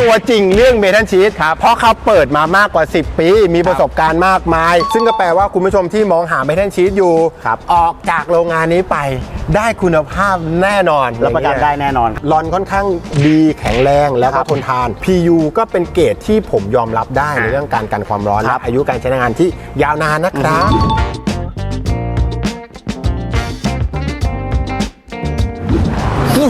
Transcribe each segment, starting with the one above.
ตัวจริงเรื่องเมทัลชีสครับเพราะเขาเปิดมามากกว่า 10 ปี มีประสบการณ์มากมาย ซึ่งก็แปลว่าคุณผู้ชมที่มองหาเมทัลชีสอยู่ ครับ ออกจากโรงงานนี้ไปได้คุณภาพแน่นอนรับประกันได้แน่นอนลอนค่อนข้างดีแข็งแรงแล้วก็ครับทนทาน PU ก็เป็นเกรดที่ผมยอมรับได้ในเรื่องการกันความร้อนคและรับอายุการใช้งานที่ยาวนานนะครับ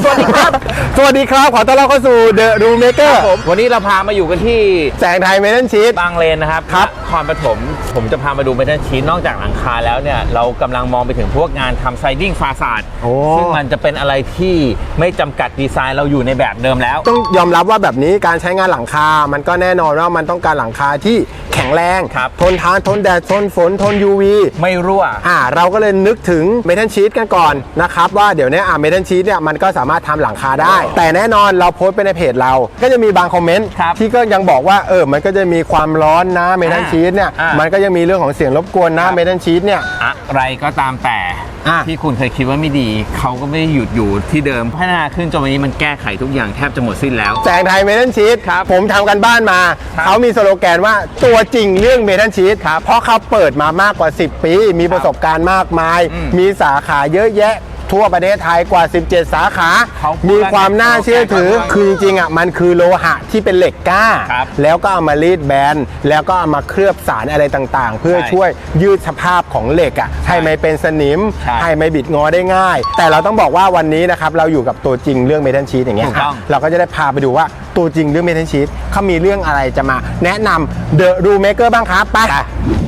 สวัสดีครับ สวัสดีครับ ขอต้อนรับเข้าสู่ The Room Maker ผมวันนี้เราพามาอยู่กันที่แสงไทยเมทัลชีสบางเลนนะครับครับ นครปฐม ผมจะพามาดูเมทัลชีนนอกจากหลังคาแล้วเนี่ย เรากำลังมองไปถึงพวกงานทำไซดิ้งฟาซาดโอ้ ซึ่งมันจะเป็นอะไรที่ไม่จำกัดดีไซน์เราอยู่ในแบบเดิมแล้ว ต้องยอมรับว่าแบบนี้การใช้งานหลังคา มันก็แน่นอนว่ามันต้องการหลังคาที่แข็งแรง ครับ ทนทาน ทนแดด ทนฝน ทน UV ไม่รั่ว อ่า เราก็เลยนึกถึงเมทัลชีตกันก่อนนะครับ ว่าเดี๋ยวนี้อ่าเมทัลชีตเนี่ยมันก็สามารถทำหลังคาได้ แต่แน่นอนเราโพสต์ไปในเพจเรา ก็จะมีบางคอมเมนต์ครับที่ก็ยังบอกว่าเออ มันก็จะมีความร้อนนะเมทัลชีตเนี่ย อ่ามั มันก็ยังมีเรื่องของเสียงรบกวนนะครับเมทัลชีตเนี่ย อะไรก็ตามแต่อะ ที่คุณเคยคิดว่าไม่ดี เขาก็ไม่ได้หยุดอยู่ที่เดิมพัฒนาขึ้นจนวันนี้มันแก้ไขทุกอย่างแทบจะหมดสิ้นแล้ว แสงไทยเมทัลชีตครับผมทำกันบ้านมา ครับเขามีสโลแกนว่าตัวจริงเรื่องเมทัลชีตเพราะเขาเปิดมามากกว่า 10 ปี มีประสบการณ์มากมาย อืมมีสาขาเยอะแยะ ทั่วประเทศไทยกว่า 17 สาขา เขาพูดมีความน่าเชื่อถือว่าคือจริงๆอะมันคือโลหะที่เป็นเหล็กกล้า ครับแล้วก็เอามารีดแบนแล้วก็เอามาเคลือบสารอะไรต่างๆ เพื่อใช่ช่วยยืดสภาพของเหล็กอะให้ไม่เป็นสนิมใช่ให้ไม่บิดงอได้ง่าย แต่เราต้องบอกว่าวันนี้นะครับเราอยู่กับตัวจริงเรื่องเมทัลชีตอย่างเงี้ยถูกต้อง เราก็จะได้พาไปดูว่า ตัวจริงเรื่องเมทัลชีตเขามีเรื่องอะไรจะมาแนะนำเดอะรูเมเกอร์บ้างครับไป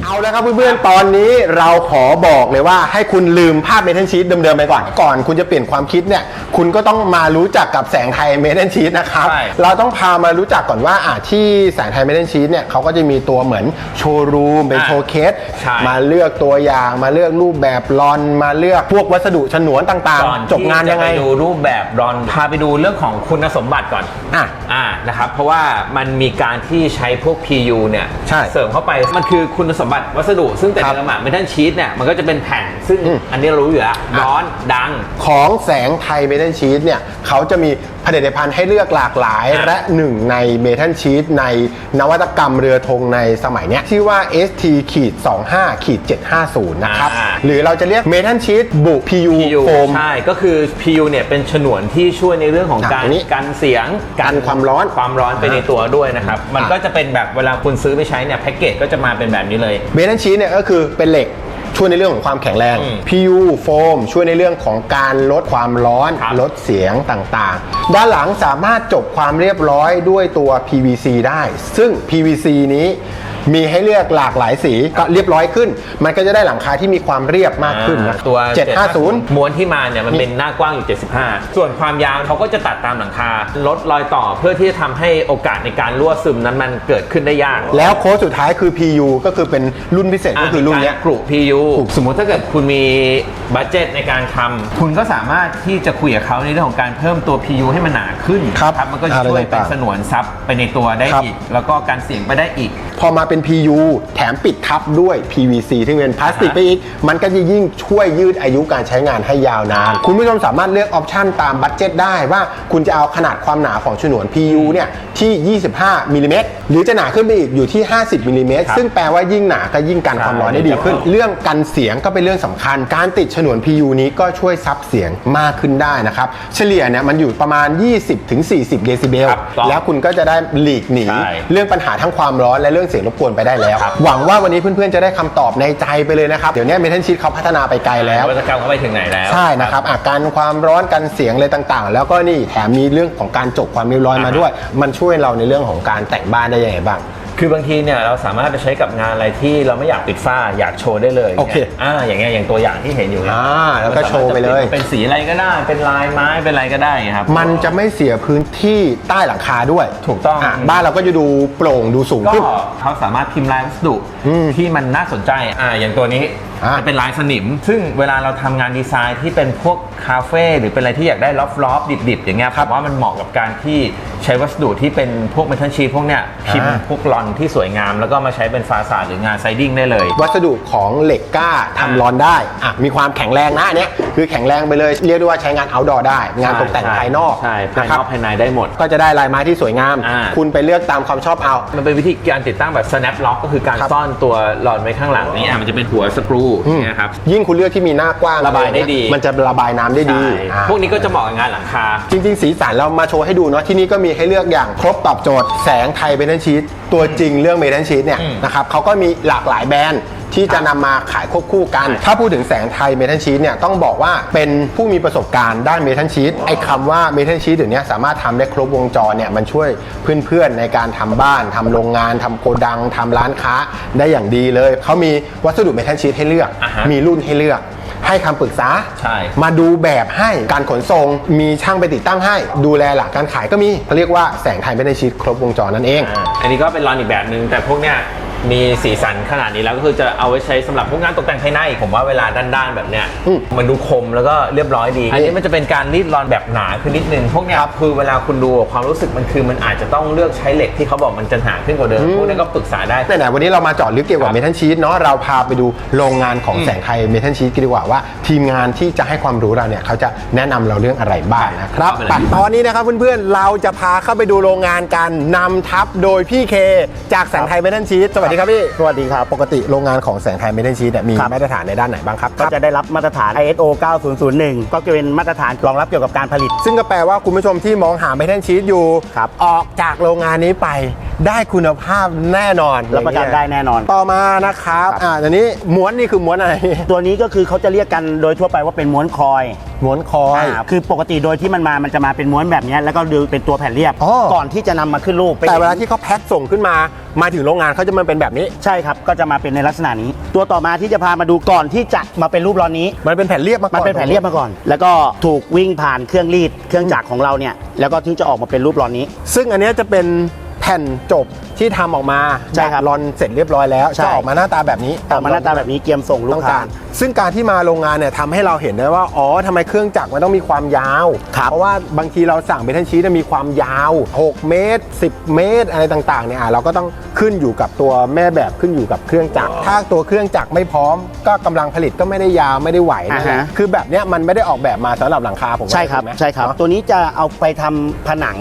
เอาแล้วครับเพื่อนๆ ตอนนี้เราขอบอกเลยว่าให้คุณลืมภาพเมทัลชีตเดิมๆไปก่อน ก่อนคุณจะเปลี่ยนความคิดเนี่ย คุณก็ต้องมารู้จักกับแสงไทยเมทัลชีตนะครับใช่เราต้องพามารู้จักก่อนว่าอะที่แสงไทยเมทัลชีตเนี่ยเขาก็จะมีตัวเหมือนโชว์รูมเป็นอะโชว์เคสใช่มาเลือกตัวอย่างมาเลือกรูปแบบลอน มาเลือกพวกวัสดุฉนวนต่างก่อนๆจบงานยังไงที่จะไปดูรูปแบบรอนพาไปดูเรื่องของคุณสมบัติก่อนอะอ่านะครับ เพราะว่ามันมีการที่ใช้พวก PU เนี่ยใช่เสริมเข้าไป มันคือคุณสมบัติวัสดุ ซึ่งแต่ครับเดิมอะเมทัลชีตเนี่ยมันก็จะเป็นแผ่น ซึ่งอืม อันนี้เรารู้อยู่แล้วอะร้อนดัง ของแสงไทยเมทัลชีตเนี่ยเขาจะมีผลิตภัณฑ์ให้เลือกหลากหลายอะและหนึ่งในเมทัลชีตในนวัตกรรมเรือธงในสมัยเนี้ยชื่อว่า ST ขีด25ขีด750 นะครับอ่าหรือเราจะเรียกเมทัลชีตบุ PU PU โฟมใช่ ก็คือ PU เนี่ยเป็นฉนวนที่ช่วยในเรื่องของอะการอันนี้กันเสียงกันความร้อนความร้อนไปในตัวด้วยนะครับ มันอะก็จะเป็นแบบเวลาคุณซื้อไปใช้เนี่ยแพ็กเกจก็จะมาเป็นแบบนี้เลยเมทัลชีตเนี่ยก็คือเป็นเหล็ก ช่วยในเรื่องของความแข็งแรงอืม PU โฟมช่วยในเรื่องของการลดความร้อนครับลดเสียงต่างๆ ด้านหลังสามารถจบความเรียบร้อยด้วยตัว PVC ได้ ซึ่ง PVC นี้ มีให้เลือกหลากหลายสีก็เรียบร้อยขึ้น มันก็จะได้หลังคาที่มีความเรียบมากขึ้นนะตัว 750 ม้วนที่มาเนี่ยมันเป็นหน้ากว้างอยู่ 75 ส่วนความยาวเขาก็จะตัดตามหลังคา ลดรอยต่อเพื่อที่จะทำให้โอกาสในการรั่วซึมนั้นมันเกิดขึ้นได้ยากแล้วโค้ดสุดท้ายคือ PU ก็คือเป็นรุ่นพิเศษก็คือรุ่นเนี้ยมีการกรุ PU สมมุติถ้าเกิดคุณมีบัตเจตในการทำคุณก็สามารถที่จะคุยกับเขาในเรื่องของการเพิ่มตัว PU ให้มันหนาขึ้นครับมันก็จะช่วยอะไรเป็นต่างๆสนวนซับไปในตัวได้ครับ อีก แล้วก็การเสียงไปได้อีก พอมาเป็น PU แถมปิดทับด้วย PVC ที่เป็นพลาสติกไปอีก มันก็จะยิ่งช่วยยืดอายุการใช้งานให้ยาวนาน คุณผู้ชมสามารถเลือกออปชันตามบัตเจ็ตได้ว่าคุณจะเอาขนาดความหนาของฉนวน PU เนี่ยที่ 25มิลลิเมตรหรือจะหนาขึ้นไปอีกอยู่ที่ 50มิลลิเมตรครับซึ่งแปลว่ายิ่งหนาก็ยิ่งกันความร้อนได้ดีขึ้น เรื่องกันเสียงก็เป็นเรื่องสำคัญ การติดฉนวน PU นี้ก็ช่วยซับเสียงมากขึ้นได้นะครับ เฉลี่ยเนี่ยมันอยู่ประมาณ 20-40 เดซิเบลครับต้องแล้วคุณก็จะได้หลีกหนีใช่เรื่องปัญหาทั้งความร้อนและเรื่องเสียงรบกวนไปได้แล้วครับหวังว่าวันนี้เพื่อนๆจะได้คำตอบในใจไปเลยนะครับ เดี๋ยวนี้เมทัลชีตเขาพัฒนาไปไกลแล้ว นวัตกรรมเขาไปถึงไหนแล้ว ใช่นะครับอาการความร้อนกันเสียงอะไรต่างๆ แล้วก็นี่แถมมีเรื่องของการจบความเรียบร้อยมาด้วย มันช่วยเราในเรื่องของการแต่งบ้านได้ยังไงบ้าง คือบางทีเนี่ยเราสามารถไปใช้กับงานอะไรที่เราไม่อยากปิดฝ้าอยากโชว์ได้เลยโอเคนี่ยอ่าอย่างเงี้ยอย่างตัวอย่างที่เห็นอยู่เนี่ยอ่าแล้วก็โชว์ไปเลย เป็นสีอะไรก็ได้ เป็นลายไม้เป็นอะไรก็ได้ครับ มันจะไม่เสียพื้นที่ใต้หลังคาด้วยถูกต้องะบ้านเราก็จะดูโปร่งดูสูงก็ขึ้น เขาสามารถพิมพ์ลายวัสดุอืมที่มันน่าสนใจอ่าอย่างตัวนี้ อะ จะเป็นลายสนิม ซึ่งเวลาเราทำงานดีไซน์ที่เป็นพวกคาเฟ่หรือเป็นอะไรที่อยากได้ลอฟลอฟดิบๆ อย่างเงี้ยผมว่ามันเหมาะกับการที่ใช้วัสดุที่เป็นพวกเมทัลชีทพวกเนี้ยพิมพ์อ่า พวกลอนที่สวยงาม แล้วก็มาใช้เป็นฟาสาดหรืองานไซดิ้งได้เลย วัสดุของเหล็กกล้าทำรอนได้อะมีความแข็งแรงนะอันเนี้ยคือแข็งแรงไปเลยเรียกได้ว่าใช้งาน outdoor ได้ งานตกแต่งภายนอกใช่ภายนะนครับอกภายในได้หมด ก็จะได้ลายไม้ที่สวยงาม อ่า คุณไปเลือกตามความชอบเอา มันเป็นวิธีการติดตั้งแบบ snap lock ก็คือการครับซ่อนตัวหลอดไว้ข้างหลังนี้อะมันจะเป็นหัวสกรูเนี่ยครับ ยิ่งคุณเลือกที่มีหน้ากว้างระบายได้ดี มันจะระบายน้ำได้ดีใช่อ่าพวกนี้ก็จะเหมาะกับงานหลังคา จริง ๆ สีสันเรามาโชว์ให้ดูเนาะที่นี่ก็มีให้เลือกอย่างครบตอบโจทย์แสงไทยเมทัลชีตตัวจริงเรื่องเมทัลชีตเนี่ยอืมนะครับเขาก็มีหลากหลายแบรนด์ ที่จะนำมาขายควบคู่กันใช่ถ้าพูดถึงแสงไทยเมทัลชีตเนี่ยต้องบอกว่าเป็นผู้มีประสบการณ์ด้านเมทัลชีตไอ้คำว่าเมทัลชีตเดี๋ยวนี้สามารถทำได้ครบวงจรเนี่ยมันช่วยเพื่อนๆในการทำบ้านทำโรงงานทำโกดังทำร้านค้าได้อย่างดีเลย เขามีวัสดุเมทัลชีตให้เลือก อ่าฮะมีรุ่นให้เลือก ให้คำปรึกษา ใช่ มาดูแบบให้การขนส่งมีช่างไปติดตั้งให้ ดูแลหลักการขายก็มีเขาเรียกว่าแสงไทยไม่ได้ชีตครบวงจรนั่นเอง อ่าอันนี้ก็เป็นลอนอีกแบบหนึ่งแต่พวกเนี้ย มีสีสันขนาดนี้แล้วก็คือจะเอาไว้ใช้สำหรับพวกงานตกแต่งภายใน ผมว่าเวลาด้านๆแบบเนี้ยอืมมันดูคมแล้วก็เรียบร้อยดี อันนี้มันจะเป็นการรีดรอนแบบหนาขึ้นนิดนึงพวกเนี้ยคือเวลาคุณดูความรู้สึกมันคือมันอาจจะต้องเลือกใช้เหล็กที่เขาบอกมันจะหนาขึ้นกว่าเดิมพวกนี้ก็ปรึกษาได้ ไหนๆวันนี้เรามาเจาะลึกเกี่ยวกับครับเมทัลชีตเนาะเราพาไปดูโรงงานของอืมแสงไทยเมทัลชีตกันดีกว่าว่า ทีมงานที่จะให้ความรู้เราเนี่ยเขาจะแนะนำเราเรื่องอะไรบ้างนะครับเข้าไปเลยปัดตอนนี้นะครับเพื่อนๆเราจะพาเข้าไปดูโรงงานกันนำทัพโดยพี่เคจากแสงไทยเมทัลชีตสวัสดีครับพี่ สวัสดีครับปกติโรงงานของแสงไทยเมทัลชีตเนี่ยมีครับ มาตรฐานในด้านไหนบ้างครับก็จะได้รับมาตรฐาน ISO 9001 ก็จะเป็นมาตรฐานรองรับเกี่ยวกับการผลิต ซึ่งก็แปลว่าคุณผู้ชมที่มองหาเมทัลชีตอยู่ครับ ออกจากโรงงานนี้ไปได้คุณภาพแน่นอนรับประกันได้แน่นอน ต่อมานะครับครับอ่าอันนี้ม้วนนี่คือม้วนอะไร ตัวนี้ก็คือเขาจะเรียกกันโดยทั่วไปว่าเป็นม้วนคอย ม้วนคอยอ่าคือปกติโดยที่มันมา มันจะมาเป็นม้วนแบบเนี้ยแล้วก็ดูเป็นตัวแผ่นเรียบ อ๋อ ก่อนที่จะนำมาขึ้นรูปแต่เวลาที่เขาแพ็คส่งขึ้นมา มาถึงโรงงานเขาจะมาเป็นแบบนี้ ใช่ครับ ก็จะมาเป็นในลักษณะนี้ ตัวต่อมาที่จะพามาดูก่อนที่จะมาเป็นรูปร้อนนี้ มันเป็นแผ่นเรียบมาก่มัอนเป็นแผ่นเรียบมาก่อน แล้วก็ถูกวิ่งผ่านเครื่องรีด เครื่องจักรของเราเนี่ย แล้วก็ถึงจะออกมาเป็นรูปร้อนนี้ ซึ่งอันเนี้ยจะเป็นแผ่นจบที่ทำออกมาใช่ครับดัดรอนเสร็จเรียบร้อยแล้วใช่จะออกมาหน้าตาแบบนี้ออกมาหน้าตาแบบนี้เกียมส่งลูต้กองค้า การซึ่งการที่มาโรงงานเนี่ยทำให้เราเห็นได้ว่า อ๋อทำไมเครื่องจักรมันต้องมีความยาว ครับเพราะว่าบางทีเราสั่งเมทัลชีตมีความยาว 6 เมตร 10 เมตร อะไรต่างๆเนี่ยอะเราก็ต้องขึ้นอยู่กับตัวแม่แบบขึ้นอยู่กับเครื่องจักร ถ้าตัวเครื่องจักรไม่พร้อม ก็กำลังผลิตก็ไม่ได้ยาวไม่ได้ไหวนะอ่าฮะคือแบบเนี้ยมันไม่ได้ออกแบบมาสำหรับหลังคาผมว่าใช่ครับถูกไหมใช่ครับ เนอะตัวนี้จะเอาไปทำผนัง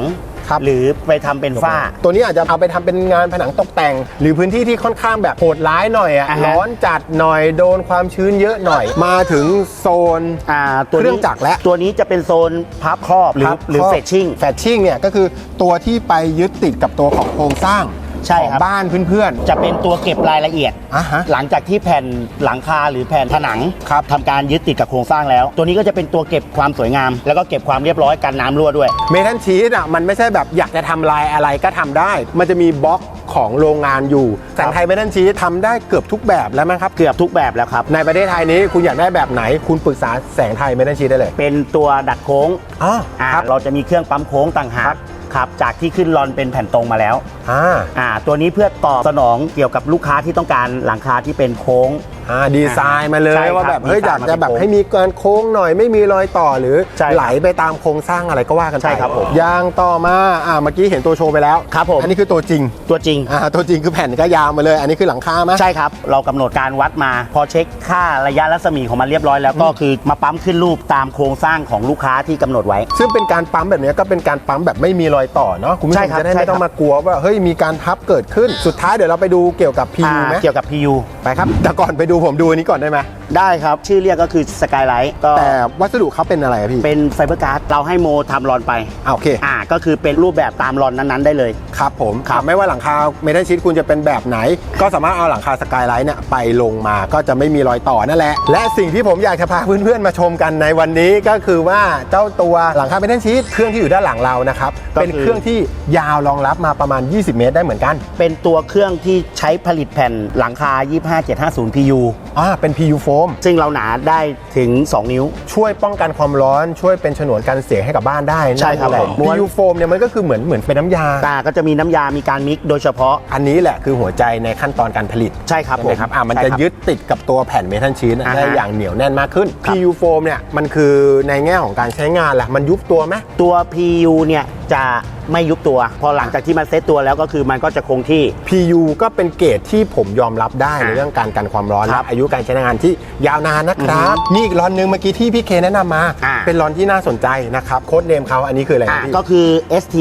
ครับ หรือไปทำเป็นฝ้า ตัวนี้อาจจะเอาไปทำเป็นงานผนังตกแต่ง หรือพื้นที่ที่ค่อนข้างแบบโหดร้ายหน่อยอะอ่าฮะ ร้อนจัดหน่อยโดนความชื้นเยอะหน่อย มาถึงโซน อ่าตัวเครื่นี้องจักรและ ตัวนี้จะเป็นโซนพับครอบหรือหรือเฟชชิ่ง แฟชชิ่งเนี่ยก็คือตัวที่ไปยึดติดกับตัวของโครงสร้าง ใช่ของครับ บ้านเพื่อน จะเป็นตัวเก็บรายละเอียด อ่าฮะหลังจากที่แผ่นหลังคาหรือแผ่นผนังครับทำการยึดติดกับโครงสร้างแล้ว ตัวนี้ก็จะเป็นตัวเก็บความสวยงาม แล้วก็เก็บความเรียบร้อยกันน้ำรั่วด้วย ๆ เมทัลชีสอะมันไม่ใช่แบบอยากจะทำลายอะไรก็ทำได้ มันจะมีบล็อกของโรงงานอยู่แสงไทยเมทัลชีสทำได้เกือบทุกแบบแล้วมั้งครับ เกือบทุกแบบแล้วครับ ในประเทศไทยนี้คุณอยากได้แบบไหน คุณปรึกษาแสงไทยเมทัลชีสได้เลยเป็นตัวดัดโค้งอ๋ออ่าครับ เราจะมีเครื่องปั๊มโค้งต่างหาก ครับจากที่ขึ้นรอนเป็นแผ่นตรงมาแล้วอ่าอ่าตัวนี้เพื่อตอบสนองเกี่ยวกับลูกค้าที่ต้องการหลังคาที่เป็นโค้ง อ่าดีไซน์มาเลใช่ยครับว่าแบบเฮ้ยดีไซน์อยากจะแบบมาเป็นโค้งให้มีการโค้งหน่อยไม่มีรอยต่อหรือใช่ครับไหลไปตามโครงสร้างอะไรก็ว่ากันไปใช่ครับผมยางต่อมาอ่าเมื่อกี้เห็นตัวโชว์ไปแล้วครับผม อันนี้คือตัวจริงตัวจริง อ่าตัวจริงคือแผ่นก็ยาวมาเลย อันนี้คือหลังคาไหม ใช่ครับ เรากำหนดการวัดมา พอเช็คค่าระยะรัศมีของมันเรียบร้อยแล้วก็คือมาปั๊มขึ้นรูปตามโครงสร้างของลูกค้าที่กำหนดไว้ ซึ่งเป็นการปั๊มแบบนี้ก็เป็นการปั๊มแบบไม่มีรอยต่อเนาะคุณผู้ชใช่มครับจะได้ใช่ไม่ต้องครับมากลัวว่าเฮ้ยมีการทับเกิดขึ้น สุดท้ายเดี๋ยวเราไปดูเกี่ยวกับ PU ไหมอ่าเกี่ยวกับ PU ไปครับแต่ก่อนไปดูผมดูอันนี้ก่อนได้ไหม ได้ครับ ชื่อเรียกก็คือสกายไลท์ก็แต่วัสดุเขาเป็นอะไรอะพี่เป็นไฟเบอร์การ์เราให้โมทำรอนไป อ่าโอเคอ่าก็คือเป็นรูปแบบตามรอนนั้นๆได้เลย ครับผมครับ ไม่ว่าหลังคาเมทัลชีตคุณจะเป็นแบบไหน ก็สามารถเอาหลังคาสกายไลท์เนี่ยไปลงมาก็จะไม่มีรอยต่อนั่นแหละ และสิ่งที่ผมอยากจะพาเพื่อนๆมาชมกันในวันนี้ก็คือว่าเจ้าตัวหลังคาเมทัลชีตเครื่องที่อยู่ด้านหลังเรานะครับเป็นเครื่องที่ยาวรองรับมาประมาณ 20 เมตรได้เหมือนกันเป็นตัวเครื่องที่ใช้ผลิตแผ่นหลังคา 25750 PU อ่าเป็น PU4 ม ซึ่งเราหนาได้ถึง 2 นิ้ว ช่วยป้องกันความร้อนช่วยเป็นฉนวนกันเสียให้กับบ้านได้ใช่ครับผมม้วน PU foam เนี่ยมันก็คือเหมือนเหมือนเป็นน้ำยาแต่ก็จะมีน้ำยามีการมิกโดยเฉพาะ อันนี้แหละคือหัวใจในขั้นตอนการผลิตใช่ครับผมครับอ่ามันจะยึดติดกับตัวแผ่นเมทัลชีทอ่ได้อย่างเหนียวแน่นมากขึ้น PU foam เนี่ยมันคือในแง่ของการใช้งานแหละมันยุบตัวไหม ตัว PU เนี่ยจะไม่ยุบตัว พอหลังจากที่มันเซตตัวแล้วก็คือมันก็จะคงที่ PU ก็เป็นเกรดที่ผมยอมรับได้อ่าในเรื่องการกันความร้อนคและรับ อายุการใช้งานที่ยาวนานนะครับนี่อีกร้อนหนึงเมื่อกี้ที่พี่เคแนะนำมา อ่า เป็นร้อนที่น่าสนใจนะครับ โค้ดเนมเขาอันนี้คืออะไรอะนะพี่ ก็คือ ST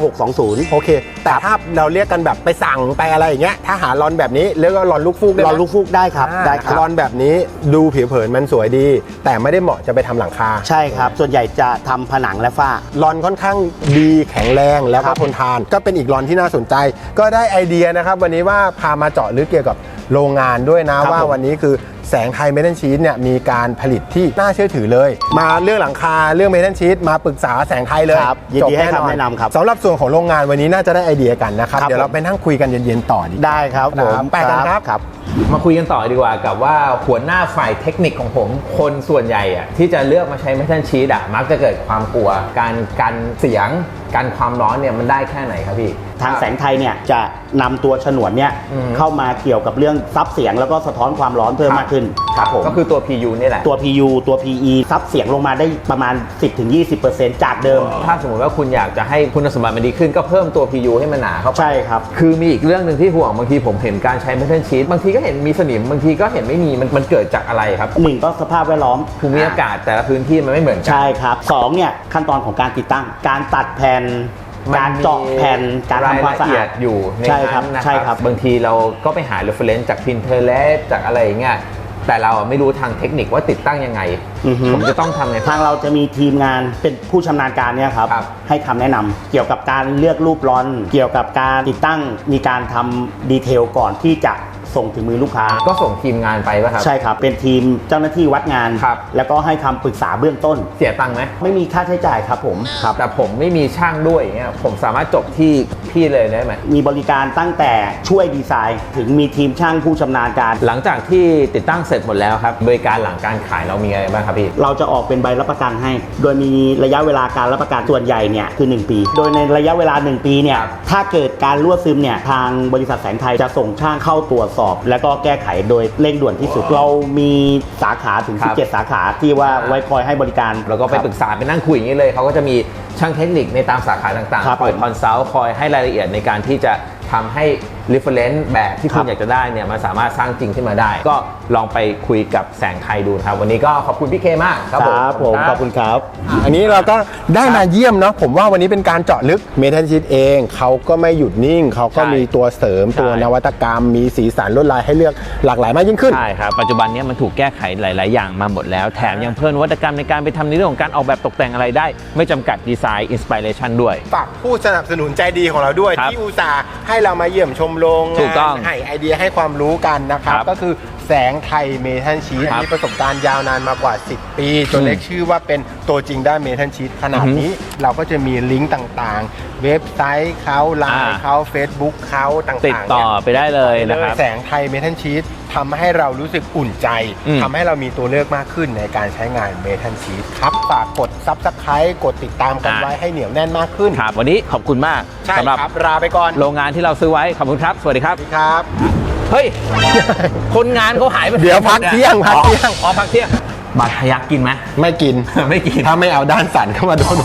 25620 โอเค แต่ถ้าเราเรียกกันแบบไปสั่งไปอะไรอย่างเงี้ยถ้าหาร้อนแบบนี้เรียกว่าร้อนลูกฟูกได้ไหรมอลูกฟูกได้ครับอ่าได้ครับร้อนแบบนี้ดูผิวเผินมันสวยดี แต่ไม่ได้เหมาะจะไปทำหลังคาใช่ครับ ส่วนใหญ่จะทำผนังและฝ้า รอนค่อนข้างดีแข็งแรงแล้วครัก็บทนทาน ก็เป็นอีกรอนที่น่าสนใจ ก็ได้ไอเดียนะครับ วันนี้ว่าพามาเจาะลึกเกี่ยวกับโรงงานด้วยนะครับว่าผมวันนี้คือแสงไทยเมทัลชีตเนี่ยมีการผลิตที่น่าเชื่อถือเลย มาเรื่องหลังคาเรื่องเมทัลชีตมาปรึกษาแสงไทยเลยครับยินดีให้จคำแนะนำครับสำหรับส่วนของโรงงานวันนี้น่าจะได้ไอเดียกันนะครับครับเดี๋ยวเราไปนั่งคุยกันเย็นๆต่อดีกว่าได้ครับผมไปกันครับครับ มาคุยกันต่อดีกว่ากับว่าหัวหน้าฝ่ายเทคนิคของผม คนส่วนใหญ่อะที่จะเลือกมาใช้ Metal Sheet อะมักจะเกิดความกลัว การกันเสียงการความร้อนเนี่ยมันได้แค่ไหนครับพี่ ทางแสงไทยเนี่ยจะนำตัวฉนวนเนี่ยอืม เข้ามาเกี่ยวกับเรื่องซับเสียงแล้วก็สะท้อนความร้อนเพิ่มมากขึ้นครับผม ก็คือตัว PU นี่แหละ ตัว PU ตัว PE ซับเสียงลงมาได้ประมาณ 10-20%จากเดิม ถ้าสมมติว่าคุณอยากจะให้คุณสมบัติมันดีขึ้นก็เพิ่มตัว PU ให้มันหนาเข้าไป ใช่ครับ คือมีอีกเรื่องหนึ่งที่ห่วงบางทีผมเห็นการใช้ Metal Sheet บางทีก็เห็นมีสนิมบางทีก็เห็นไม่มีมันมันเกิดจากอะไรครับหนึ่งก็สภาพแวดล้อมภูมิอากาศแต่ละพื้นที่มันไม่เหมือนกัใช่ครับสองเนี่ยขั้นตอนของการติดตั้ง การตัดแผ่นมันการเจาะแผ่นการรายทำความละสะเอียอาดดอยู่ในใช่ครับนั้นนะใช่ครับบางทีเราก็ไปหา reference จาก Pinterest จากอะไรอย่างเงี้ยแต่เราอะไม่รู้ทางเทคนิคว่าติดตั้งยังไงอือฮึผมจะต้องทำไงทางเราจะมีทีมงานเป็นผู้ชำนาญการเนี่ยครับครับให้คำแนะนำเกี่ยวกับการเลือกรูปร้อน เกี่ยวกับการติดตั้งมีการทำดีเทลก่อนที่จะ ส่งถึงมือลูกค้า ก็ส่งทีมงานไปป่ะครับ ใช่ครับ เป็นทีมเจ้าหน้าที่วัดงาน ครับ แล้วก็ให้คำปรึกษาเบื้องต้น เสียตังค์ไหมไม่มีค่าใช้จ่ายครับผมครับ แต่ผมไม่มีช่างด้วยอย่างเงี้ยผมสามารถจบที่พี่เลยได้ไหมมีบริการตั้งแต่ช่วยดีไซน์ ถึงมีทีมช่างผู้ชำนาญการ หลังจากที่ติดตั้งเสร็จหมดแล้วครับบริการหลังการขายเรามีอะไรบ้างครับพี่เราจะออกเป็นใบรับประกันให้ โดยมีระยะเวลาการรับประกันส่วนใหญ่เนี่ยคือ 1 ปี โดยในระยะเวลา 1 ปีเนี่ยครับถ้าเกิดการรั่วซึมเนี่ยทางบริษัทแสงไทยจะส่งช่างเข้าตรวจสอบ แล้วก็แก้ไขโดยเร่งด่วนที่สุด เรามีสาขาถึง ครับ 17 สาขาที่ว่าไว้คอยให้บริการแล้วก็ไปครับ ปรึกษาไปนั่งคุยอย่างนี้เลยเขาก็จะมีช่างเทคนิคในตามสาขาต่างครับๆคอยผมคอนซัลท์คอยให้รายละเอียดในการที่จะทำให้ reference แบบที่คุณครับอยากจะได้เนี่ยมันสามารถสร้างจริงขึ้นมาได้ ก็ลองไปคุยกับแสงไทยดูนะครับ วันนี้ก็ขอบคุณพี่เคมากครับผมครับผมขอบคุณครับ อันนี้เราก็ได้มาเยี่ยมเนาะผมว่าวันนี้เป็นการเจาะลึกเมทัลชีตเองเขาก็ไม่หยุดนิ่งเขาก็ใช่มีตัวเสริมใช่ตัวนวัตกรรม มีสีสันลวดลายให้เลือกหลากหลายมากยิ่งขึ้นใช่ครับปัจจุบันเนี้มันถูกแก้ไขหลาย ๆ อย่างมาหมดแล้วแถมยังเพิ่มนวัตกรรมในการไปทำในเรื่องของการออกแบบตกแต่งอะไรได้ ไม่จำกัดดีไซน์อินสปิเรชันด้วยฝากผู้สนับสนุนใจดีของเราด้วยครับที่อุตส่าห์ให้เรามาเยี่ยมชมโรงงานถูกต้องให้ไอเดียให้ความรู้กันนะครับครับก็คือ แสงไทยเมทัลชีตครับมีประสบการณ์ยาวนานมากว่า 10 ปี จนอืมเล็กชื่อว่าเป็นตัวจริงด้านเมทัลชีตขนาดอือฮึนี้เราก็จะมีลิงก์ต่างๆ เว็บไซต์เขาไลอ่าน์เขา Facebook เขาต่างๆติดต่อเนี่ยไปได้เลยนะครับ แสงไทยเมทัลชีตทำให้เรารู้สึกอุ่นใจอืม ทำให้เรามีตัวเลือกมากขึ้นในการใช้งานเมทัลชีตครับฝากกดซับสไครต์กดติดตามกันไว้ให้เหนียวแน่นมากขึ้นครับวันนี้ขอบคุณมากใช่สำหรับครับลาไปก่อนโรงงานที่เราซื้อไว้ขอบคุณครับ สวัสดีครับสวัสดีครับ เฮ้ย คนงานเขาหายไปเดี๋ยวพักเที่ยงพักเที่ยงอ๋ออ๋อพักเที่ยง บาดทะยักกินไหมไม่กิน ไม่กิน ถ้าไม่เอาด้านสันเข้ามาโดน